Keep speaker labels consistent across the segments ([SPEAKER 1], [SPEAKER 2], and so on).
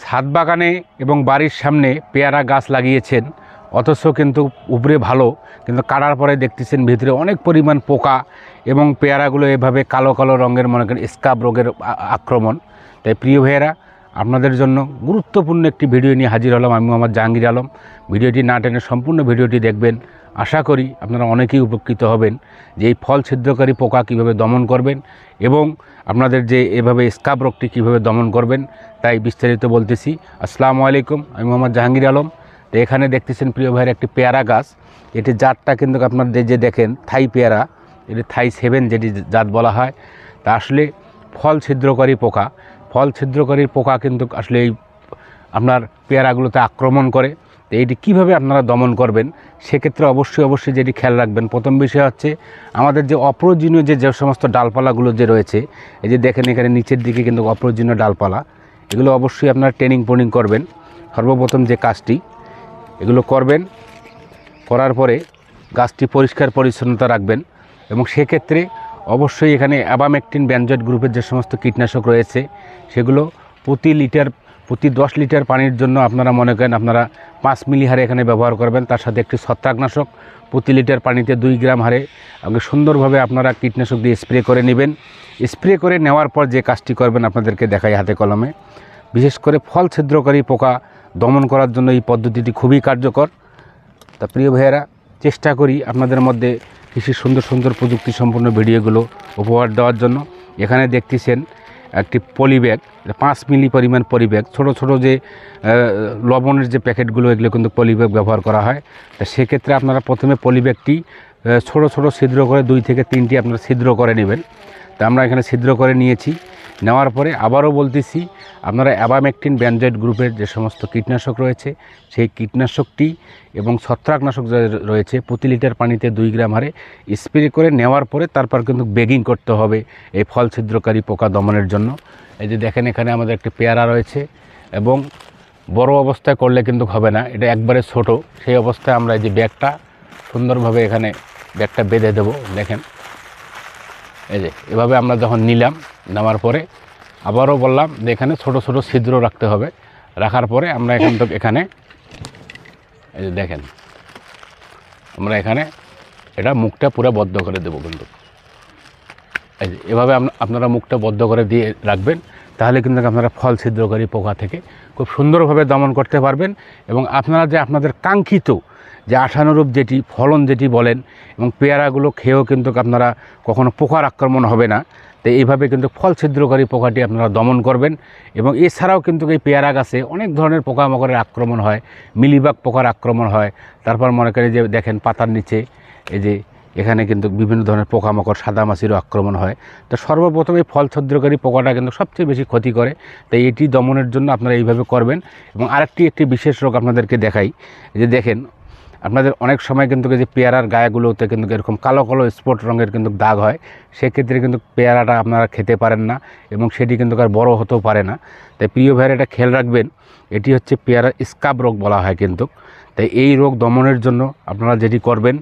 [SPEAKER 1] ছাদ বাগানে এবং বাড়ির সামনে পেয়ারা গাছ লাগিয়েছেন। অথচ কিন্তু উপরে ভালো, কিন্তু কাটার পরে দেখতেছেন ভিতরে অনেক পরিমাণ পোকা এবং পেয়ারাগুলো এভাবে কালো কালো রঙের, মনে করেন স্কাব রোগের আক্রমণ। তাই প্রিয় ভাইয়েরা, আপনাদের জন্য গুরুত্বপূর্ণ একটি ভিডিও নিয়ে হাজির হলাম আমি মোহাম্মদ জাহাঙ্গীর আলম। ভিডিওটি না টেনে সম্পূর্ণ ভিডিওটি দেখবেন। আশা করি আপনারা অনেকেই উপকৃত হবেন যে এই ফল ছিদ্রকারী পোকা কীভাবে দমন করবেন এবং আপনাদের যে এভাবে স্কাব রোগটি কীভাবে দমন করবেন তাই বিস্তারিত বলতেছি। আসসালামু আলাইকুম, আমি মোহাম্মদ জাহাঙ্গীর আলম। তো এখানে দেখতেছেন প্রিয় ভাইয়ের একটি পেয়ারা গাছ। এটি জাতটা কিন্তু আপনার যে দেখেন, থাই পেয়ারা, এটি থাই সেভেন যেটি জাত বলা হয়। তা আসলে ফল ছিদ্রকারী পোকা। ফল ছিদ্রকারী পোকা কিন্তু আসলে এই আপনার পেয়ারাগুলোতে আক্রমণ করে। তো এইটি কীভাবে আপনারা দমন করবেন? সেক্ষেত্রে অবশ্যই অবশ্যই যেটি খেয়াল রাখবেন। প্রথম বিষয় হচ্ছে, আমাদের যে অপ্রয়োজনীয় যে যে সমস্ত ডালপালাগুলো যে রয়েছে, এই যে দেখেন এখানে নিচের দিকে কিন্তু অপ্রয়োজনীয় ডালপালা, এগুলো অবশ্যই আপনারা ট্রেনিং পোনিং করবেন। সর্বপ্রথম যে কাজটি, এগুলো করবেন, করার পরে গাছটি পরিষ্কার পরিচ্ছন্নতা রাখবেন এবং সেক্ষেত্রে অবশ্যই এখানে অ্যাবামেকটিন ব্যানজয়েড গ্রুপের যে সমস্ত কীটনাশক রয়েছে, সেগুলো প্রতি লিটার, প্রতি দশ লিটার পানির জন্য আপনারা মনে করেন আপনারা পাঁচ মিলি হারে এখানে ব্যবহার করবেন। তার সাথে একটি ছত্রাকনাশক, প্রতি লিটার পানিতে দুই গ্রাম হারে আগে সুন্দরভাবে আপনারা কীটনাশক দিয়ে স্প্রে করে নেবেন। স্প্রে করে নেওয়ার পর যে কাজটি করবেন আপনাদেরকে দেখাই হাতে কলমে। বিশেষ করে ফল ছিদ্রকারী পোকা দমন করার জন্য এই পদ্ধতিটি খুবই কার্যকর। তা প্রিয় ভাইয়েরা, চেষ্টা করি আপনাদের মধ্যে কৃষি সুন্দর সুন্দর প্রযুক্তি সম্পন্ন ভিডিওগুলো উপহার দেওয়ার জন্য। এখানে দেখতেছেন একটি পলিব্যাগ পাঁচ মিলি পরিমাণ পলিব্যাগ। ছোট ছোট যে লবণের যে প্যাকেটগুলো, এগুলো কিন্তু পলিব্যাগ ব্যবহার করা হয়। তা সেক্ষেত্রে আপনারা প্রথমে পলিব্যাগটি ছোট ছোট ছিদ্র করে দুই থেকে তিনটি আপনারা ছিদ্র করে নেবেন। তা আমরা এখানে ছিদ্র করে নিয়েছি। নেওয়ার পরে আবারও বলতেছি, আপনারা অ্যাবামেকটিন ব্যানজয়েড গ্রুপের যে সমস্ত কীটনাশক রয়েছে, সেই কীটনাশকটি এবং ছত্রাকনাশক রয়েছে, প্রতি লিটার পানিতে দুই গ্রাম হারে স্প্রে করে নেওয়ার পরে তারপর কিন্তু বেগিং করতে হবে এই ফল ছিদ্রকারী পোকা দমনের জন্য। এই যে দেখেন এখানে আমাদের একটি পেয়ারা রয়েছে এবং বড় অবস্থায় করলে কিন্তু হবে না, এটা একবারে ছোট। সেই অবস্থায় আমরা এই যে ব্যাগটা সুন্দরভাবে এখানে ব্যাগটা বেঁধে দেবো, দেখেন। এই যে এভাবে আমরা যখন নিলাম নেওয়ার পরে আবারও বললাম যে এখানে ছোট ছোট ছিদ্র রাখতে হবে। রাখার পরে আমরা এখান থেকে এখানে এই যে দেখেন, আমরা এখানে এটা মুখটা পুরো বদ্ধ করে দেবো কিন্তু। এই যে এভাবে আপনারা মুখটা বদ্ধ করে দিয়ে রাখবেন, তাহলে কিন্তু আপনারা ফল ছিদ্রকারী পোকা থেকে খুব সুন্দরভাবে দমন করতে পারবেন এবং আপনারা যে আপনাদের কাঙ্ক্ষিত যে আশানুরূপ যেটি, ফলন যেটি বলেন এবং পেয়ারাগুলো খেয়েও কিন্তু আপনারা কখনো পোকার আক্রমণ হবে না। তো এইভাবে কিন্তু ফল ছিদ্রকারী পোকাটি আপনারা দমন করবেন এবং এছাড়াও কিন্তু এই পেয়ারা গাছে অনেক ধরনের পোকামাকড়ের আক্রমণ হয়, মিলিবাগ পোকার আক্রমণ হয়। তারপর মনে করি যে দেখেন পাতার নিচে এই যে এখানে কিন্তু বিভিন্ন ধরনের পোকামাকড়, সাদামাছিরও আক্রমণ হয়। তো সর্বপ্রথম এই ফল ছদ্রকারী পোকাটা কিন্তু সবচেয়ে বেশি ক্ষতি করে। তাই এটি দমনের জন্য আপনারা এইভাবে করবেন। এবং আরেকটি একটি বিশেষ রোগ আপনাদেরকে দেখাই। যে দেখেন আপনাদের অনেক সময় কিন্তু যে পেয়ারার গায়েগুলোতে কিন্তু এরকম কালো কালো স্পট রঙের কিন্তু দাগ হয়, সেক্ষেত্রে কিন্তু পেয়ারাটা আপনারা খেতে পারেন না এবং সেটি কিন্তু আর বড় হতেও পারে না। তাই প্রিয় ভাইয়ের, এটা খেয়াল রাখবেন, এটি হচ্ছে পেয়ারা স্কাব রোগ বলা হয় কিন্তু। তাই এই রোগ দমনের জন্য আপনারা যেটি করবেন,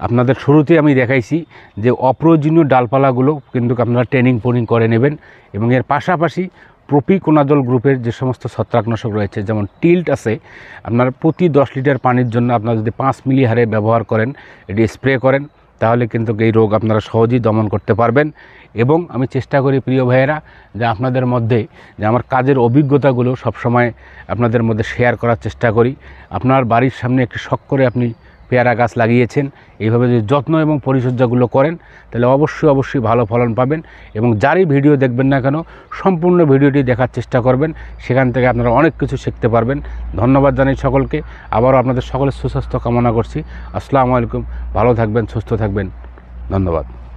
[SPEAKER 1] আপনাদের শুরুতে আমি দেখাইছি যে অপ্রয়োজনীয় ডালপালাগুলো কিন্তু আপনারা ট্রেনিং পোনিং করে নেবেন এবং এর পাশাপাশি প্রপিকোনাজল গ্রুপের যে সমস্ত ছত্রাকনাশক রয়েছে, যেমন টিল্ট আছে, আপনার প্রতি দশ লিটার পানির জন্য আপনারা যদি পাঁচ মিলি হারে ব্যবহার করেন, এটি স্প্রে করেন, তাহলে কিন্তু এই রোগ আপনারা সহজেই দমন করতে পারবেন। এবং আমি চেষ্টা করি প্রিয় ভাইয়েরা, যে আপনাদের মধ্যে, যে আমার কাজের অভিজ্ঞতাগুলো সবসময় আপনাদের মধ্যে শেয়ার করার চেষ্টা করি। আপনার বাড়ির সামনে একটি শখ করে আপনি পেয়ারা গাছ লাগিয়েছেন। এইভাবে যদি যত্ন এবং পরিচর্যাগুলো করেন, তাহলে অবশ্যই অবশ্যই ভালো ফলন পাবেন এবং যারই ভিডিও দেখবেন না কেন, সম্পূর্ণ ভিডিওটি দেখার চেষ্টা করবেন। সেখান থেকে আপনারা অনেক কিছু শিখতে পারবেন। ধন্যবাদ জানাই সকলকে। আবারও আপনাদের সকলের সুস্বাস্থ্য কামনা করছি। আসসালামু আলাইকুম। ভালো থাকবেন, সুস্থ থাকবেন। ধন্যবাদ।